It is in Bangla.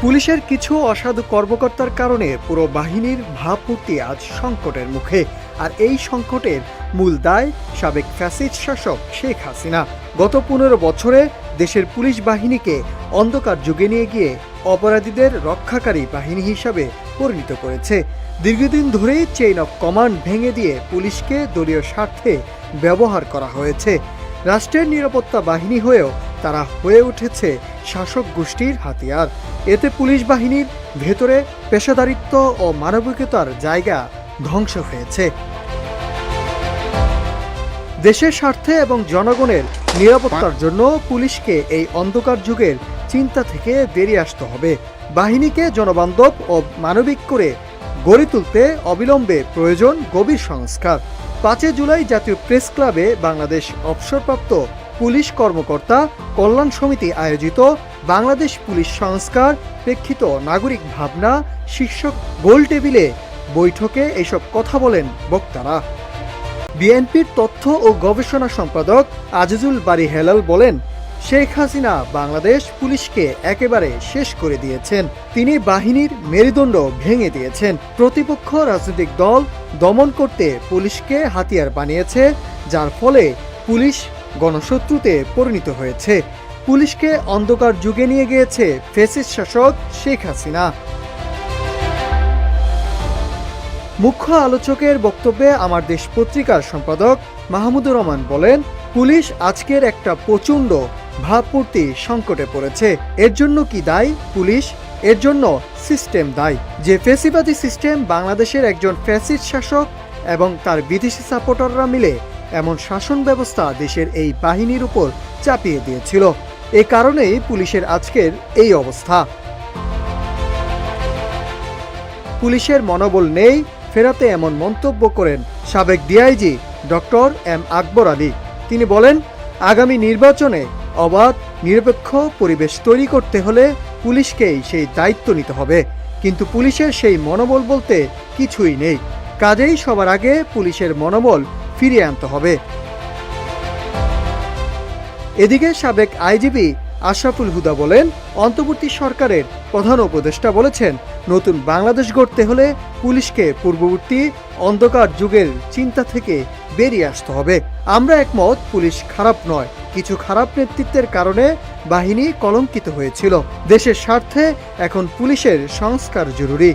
পুলিশের কিছু অসাধু কর্মকর্তার কারণে পুরো বাহিনীর ভাবমূর্তি আজ সংকটের মুখে। আর এই সংকটের মূল দায় সাবেক ফ্যাসিড শাসক শেখ হাসিনা। গত পনেরো বছরে দেশের পুলিশ বাহিনীকে অন্ধকার যুগে নিয়ে গিয়ে অপরাধীদের রক্ষাকারী বাহিনী হিসাবে পরিণত করেছে। দীর্ঘদিন ধরেই চেইন অফ কমান্ড ভেঙে দিয়ে পুলিশকে দলীয় স্বার্থে ব্যবহার করা হয়েছে। রাষ্ট্রের নিরাপত্তা বাহিনী হয়েও তারা হয়ে উঠেছে শাসক গোষ্ঠীর হাতিয়ার। এতে পুলিশ বাহিনীর ভেতরে পেশাদারিত্ব ও মানবিকতার জায়গা ধ্বংস হয়েছে। দেশের স্বার্থে এবং জনগণের নিরাপত্তার জন্য পুলিশকে এই অন্ধকার যুগের চিন্তা থেকে বেরিয়ে আসতে হবে। বাহিনীকে জনবান্ধব ও মানবিক করে গড়ে তুলতে অবিলম্বে প্রয়োজন গভীর সংস্কার। পাঁচই জুলাই জাতীয় প্রেস ক্লাবে বাংলাদেশ অবসরপ্রাপ্ত পুলিশ কর্মকর্তা কল্যাণ সমিতি আয়োজিত বাংলাদেশ পুলিশ সংস্কার প্রেক্ষিত নাগরিক ভাবনা শীর্ষক গোল টেবিলে বৈঠকে এসব কথা বলেন বক্তারা। বিএনপির তথ্য ও গবেষণা সম্পাদক আজিজুল বারি হেলাল বলেন শেখ হাসিনা বাংলাদেশ পুলিশকে একেবারে শেষ করে দিয়েছেন। তিনি বাহিনীর মেরুদণ্ড ভেঙে দিয়েছেন। প্রতিপক্ষ রাজনৈতিক দল দমন করতে পুলিশকে হাতিয়ার বানিয়েছে, যার ফলে পুলিশ গণশত্রুতে পরিণত হয়েছে। পুলিশকে অন্ধকার যুগে নিয়ে গিয়েছে ফেসিস শাসক শেখ হাসিনা। মুখ্য আলোচকের বক্তব্যে আমার দেশ পত্রিকার সম্পাদক মাহমুদুর রহমান বলেন, পুলিশ আজকের একটা প্রচণ্ড ভাবমূর্তি সংকটে পড়েছে। এর জন্য কি দায়ী? পুলিশ? এর জন্য সিস্টেম দায়ী। যে ফেসিবাদী সিস্টেম বাংলাদেশের একজন ফ্যাসিড শাসক এবং তার বিদেশি সাপোর্টাররা মিলে এমন শাসন ব্যবস্থা দেশের এই বাহিনীর উপর চাপিয়ে দিয়েছিল। এ কারণেই পুলিশের আজকের এই অবস্থা। পুলিশের মনোবল নেই, ফেরাতে এমন মন্তব্য করেন সাবেক DIG doctor M Akbar Ali. তিনি বলেন, আগামী নির্বাচনে অবাধ, নিরপেক্ষ পরিবেশ তৈরি করতে হলে পুলিশকেই সেই দায়িত্ব নিতে হবে। কিন্তু পুলিশের সেই মনোবল বলতে কিছুই নেই। কাজেই সবার আগে পুলিশের মনোবল ফিরিয়ে আনতে হবে। এদিকে সাবেক আইজিপি আশরাফুল হুদা বলেন, অন্তর্বর্তী সরকারের প্রধান উপদেষ্টা বলেছেন, নতুন বাংলাদেশ গড়তে হলে পুলিশকে পূর্ববর্তী অন্ধকার যুগের চিন্তা থেকে বেরিয়ে আসতে হবে। আমরা একমত, পুলিশ খারাপ নয়। কিছু খারাপ নেতৃত্বের কারণে বাহিনী কলঙ্কিত হয়েছিল। দেশের স্বার্থে এখন পুলিশের সংস্কার জরুরি।